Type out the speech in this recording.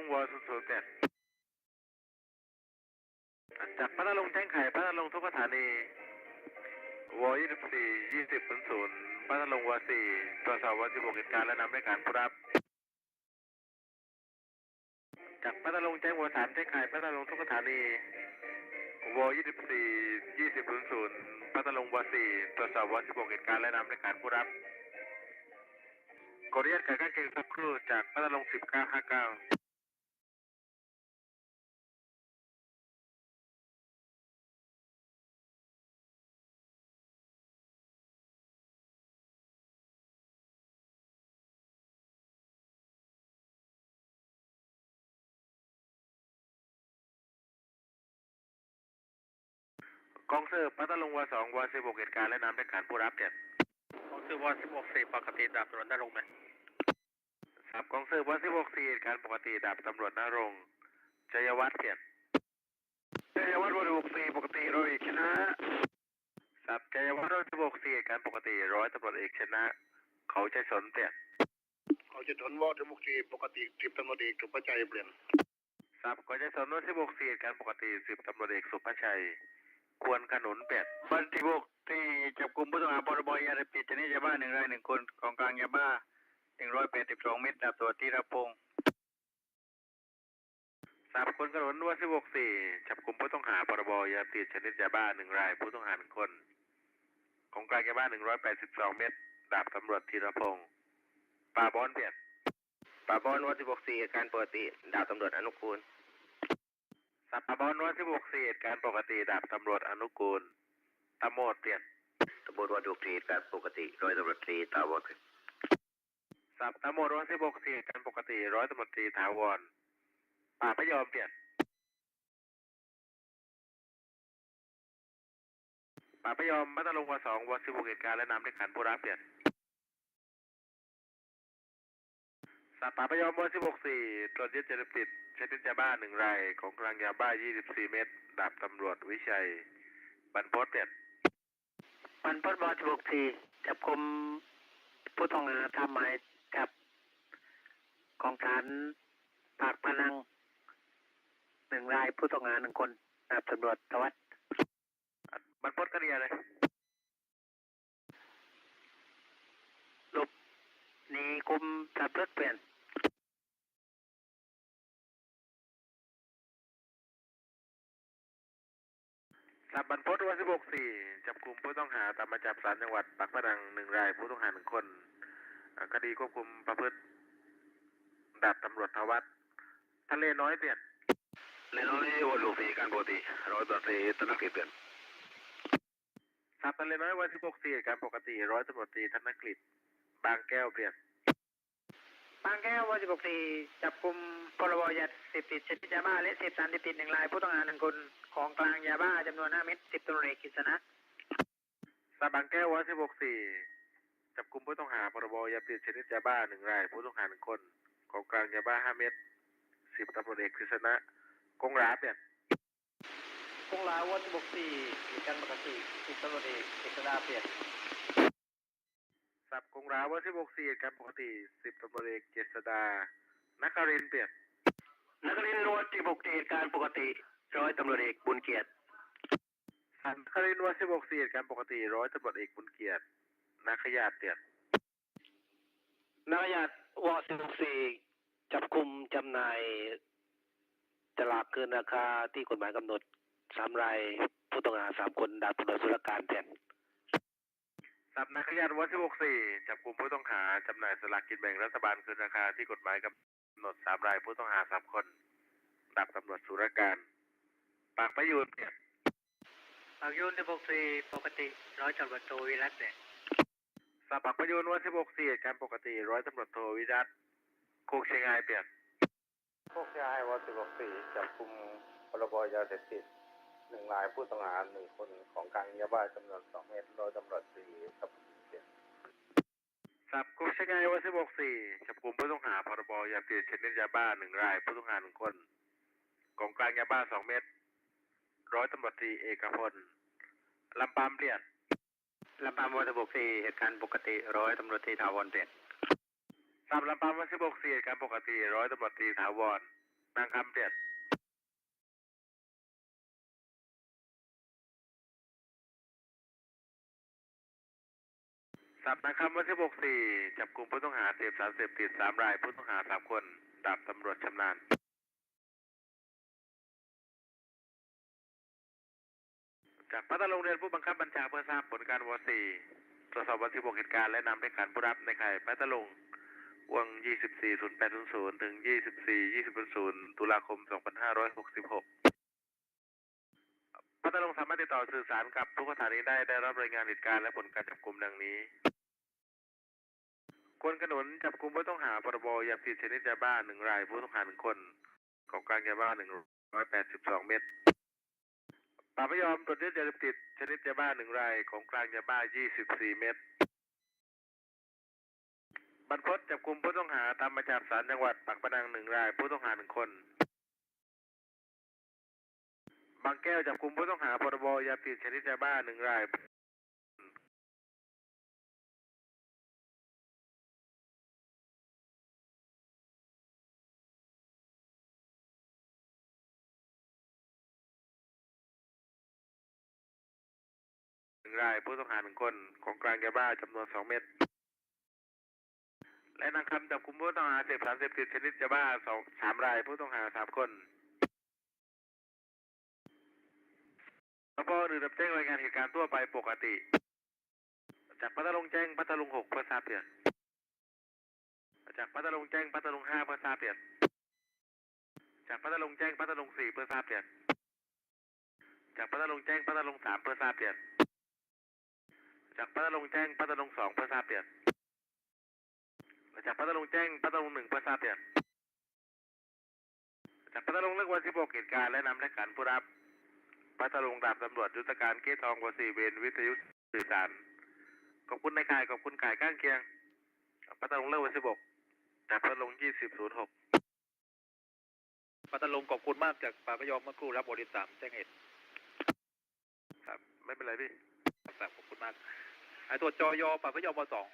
งวอศูนย์ศูนย์แปดจากพัทลุงแท่งไข่พัทลุงทุกสถานีวอยี่สิบสี่ยี่สิบศูนย์ศูนย์พัทลุงวอสี่ตรวจสอบวอสิบหกเหตุการณ์และนำให้การผู้รับจากพัทลุงแจ้งวอสามแท่งไข่พัทลุงทุกสถานีวอยี่สิบสี่ยี่สิบศูนย์ศูนย์พัทลุงวอสี่ตรวจสอบวอสิบหกเหตุการณ์และนำให้การผู้รับขออนุญาตการการเกณฑ์สักครู่จากพัทลุงสิบเก้าห้าเก้า กองเสิร์ฟพัทลุงวสองวสิบหกเหตุการณ์และนำให้การผู้รับเนี่ยกองซื้อวอสิบหกสี่ปกติดาบตำรวจนรงค์ไหมสับกองเสิร์ฟวสิบหกสี่เหตุการณ์ปกติดาบตำรวจนรงค์ชัยวัฒน์เพียรชัยวัฒน์วสิบหกสี่ปกติร้อยเอกชนะสับชัยวัฒน์วสิบหกสี่เหตุการณ์ปกติร้อยตำรวจเอกชนะ เขาใจสนเพียรเขาจะทนวอดมุกทีปกติสิบตำรวจเอกสุภาชัยเปลี่ยนสับเขาใจสนวสิบหกสี่เหตุการณ์ปกติสิบตำรวจเอกสุภชัย ควรขนุนเปียรวันที่หกที่จับกลุ่มผู้ต้องหาพรบยาเสพติดชนิดยาบ้าหนึ่งรายหนึ่งคนของกลางยาบ้าหนึ่งร้อยแปดสิบสองเม็ดดาบตำรวจธีรพงศ์สับคนขนุนวสิบหกสี่จับกลุ่มผู้ต้องหาพรบยาเสพติดชนิดยาบ้าหนึ่งราย ผู้ต้องหาหนึ่งคน ของกลางยาบ้าหนึ่งร้อยแปดสิบสองเม็ดดาบตำรวจธีรพงศ์ป่าบอนเปียรป่าบอลวันที่หกสี่การปกติดาบตำรวจอนุกูล สับบอลวันที่หกสี่เหตุการณ์ปกติดาบตำรวจอนุกูลตะโมดเปลี่ยนตำรวจวันที่หกสี่การปกติร้อยตำรวจตรีตาวรสับตะโมดวันที่หกสี่เหตุการณ์ปกติร้อยตำรวจตรีถาวรป่าพยอมเปลี่ยนป่าพยอมมัตตลงวันสองวันสิบหกเหตุการณ์และนำในขันผู้รับเปลี่ยน สับป่าพยอมวันสิบหกสี่ตรวจยึดเจริญปิดชนิดยาบ้าหนึ่งราย ของกลางยาบ้ายี่สิบสี่เม็ด ดาบตำรวจวิชัย บรรพตเปลี่ยนวันพฤหัสสิบหกสี่จับกลุ่มผู้ต้องหาทำหมายจับของศาลปากพนังหนึ่งรายผู้ต้องหาหนึ่งคน ดาบตำรวจตวัดบรรพตคดีอะไรหลบหนีกลุ่มสับเลือดเปลี่ยน สับบรรพตวันที่หกสี่จับกลุ่มผู้ต้องหาตามหมายจับศาลจังหวัดปากพนังหนึ่งรายผู้ต้องหาหนึ่งคนอ่าคดีควบคุมประพฤติดาบตำรวจทวัฒน์ทะเลน้อยเปลี่ยนเลยน้อยวันลูกสี่การปกติร้อยตำรวจตรีธนกฤษเปลี่ยนสับทะเลน้อยวันที่หกสี่การปกติร้อยตำรวจตรีธนกฤษบางแก้วเปลี่ยน บางแก้ววันที่หกสี่จับกลุ่มพรบยาเสพติดชนิดยาบ้าและเสพสารเสพติดหนึ่งรายผู้ต้องหาหนึ่งคนของกลางยาบ้าจำนวนห้าเม็ดสิบตำรวจเอกกฤษณะสับบางแก้ววันที่หกสี่จับกลุ่มผู้ต้องหาพรบยาเสพติดชนิดยาบ้าหนึ่งรายผู้ต้องหาหนึ่งคนของกลางยาบ้าห้าเม็ดสิบตำรวจเอกกฤษณะกงหราเปลี่ยนกงลาวันที่หกสี่เหตุการณ์ปกติสิบตำรวจเอกกฤษณะเปลี่ยน สับกงราวันที่หกสี่การปกติสิบตำรวจเอกเจษดานักคารินทร์เปลี่ยนนักเรียนวันที่หกสี่เหตุการณ์ปกติร้อยตำรวจเอกบุญเกียรติสันคารินทร์วันที่หกสี่การปกติร้อยตำรวจเอกบุญเกียรตินักขยาดเปลี่ยนนักญาติวสิบหกสี่จับกลุ่มจำหน่ายตลาดเกินราคาที่กฎหมายกำหนดสามรายผู้ต้องหาสามคนดาบตำรวจสุรการเปลี่ยน สับนักขยาดวันที่หกสี่จับกลุ่มผู้ต้องหาจำหน่ายสลากกินแบ่งรัฐบาลเกินราคาที่กฎหมายกำหนดสามรายผู้ต้องหาสามคนดับตำรวจสุรการ ปากประยูนเปลี่ยนปากยูนที่หกสี่ปกติร้อยตำรวจโทวิรัตเนี่ยสับปากประยูนวันที่หกสี่การปกติร้อยตำรวจโทวิรัตโคกเชียงรายเปลี่ยนพวกชายวันสิบหกสี่จับกลุ่มพรบยาเสพติด หนึ่งรายผู้ต้องหาหนึ่งคนของกลางยาบ้าจำนวนสองเมตรร้อยตำรวจตรีธนกฤษเปลี่ยนสับโคกเชียงายวันที่หกสี่จับกลุ่มผู้ต้องหาพรบยาเสพติดชนิดยาบ้าหนึ่งรายผู้ต้องหาหนึ่งคนของกลางยาบ้าสองเม็ดร้อยตำรวจตรีเอกพลลำปามเปลี่ยนลำปางวันที่หกสี่เหตุการณ์ปกติร้อยตำรวจตรีถาวรเปลี่ยนสับลำปางวันที่หกสี่เหตุการณ์ปกติร้อยตำรวจตรีถาวรนางคำเปลี่ยน สับนางคำวันที่บกสี่จับกลุ่มผู้ต้องหาเสพสารเสพติดสามรายผู้ต้องหาสามคนดาบตำรวจชำนาญจากพัทลุงเรียนผู้บังคับบัญชาเพื่อทราบผลการวสี่ตรวจสอบวันที่บกเหตุการณ์และนำให้การผู้รับในข่ายพัทลุงวง 240800 ถึง 242000 ตุลาคม 2566 พัทลุงสามารถติดต่อสื่อสารกับทุกสถานีได้ได้รับรายงานเหตุการณ์และผลการจับกลุ่มดังนี้ ควนขนุนจับกลุ่มผู้ต้องหาพรบยาติดชนิดยาบ้าหนึ่งรายผู้ต้องหาหนึ่งคน ของกลางยาบ้าหนึ่งร้อยแปดสิบสองเม็ดป่าพยอมตรวจยึดยาเสพติดชนิดยาบ้าหนึ่งรายของกลางยาบ้า24เม็ดบรรพตจับกลุ่มผู้ต้องหาตามมาจับศาลจังหวัดปากพนังหนึ่งรายผู้ต้องหาหนึ่งคน บางแก้วจับกลุ่มผู้ต้องหาพรบยาติดชนิดยาบ้าหนึ่งราย รายผู้ต้องหาหนึ่งคน ของกลางยาบ้าจำนวนสองเม็ดและนางคำจับกุมผู้ต้องหาเสพสารเสพติดชนิดยาบ้าสองสามรายผู้ต้องหาสามคนแล้วก็หรือรับแจ้งรายงานเหตุการณ์ทั่วไปปกติ จากพัทลุงแจ้งพัทลุงหกเพื่อทราบเปลี่ยนจากพัทลุงแจ้งพัทลุงห้าเพื่อทราบเปลี่ยนจากพัทลุงแจ้งพัทลุงสี่เพื่อทราบเปลี่ยนจากพัทลุงแจ้งพัทลุงสามเพื่อทราบเปลี่ยน จากพัทลุงแจ้งพัทลุงสองเพื่อทราบเปลี่ยนจากพัทลุงแจ้งพัทลุงหนึ่งเพื่อทราบเปลี่ยนจากพัทลุงเลือกวันที่6เหตุการณ์และนำและการผู้รับพัทลุงดาบตำรวจยุทธการเกตทองกว่าสี่เวรวิทยุสื่อสารขอบคุณนายข่ายขอบคุณข่ายข้างเคียงพัทลุงเลือกวันที่6จากพัทลุงยี่สิบศูนย์หกปัตตาลุงขอบคุณมากจากป่าพยอมเมื่อครู่รับบริสามแจ้งเหตุครับ ไม่เป็นไรพี่ครับขอบคุณมาก ไอ้ตัวจอยอป่าพยอมสอง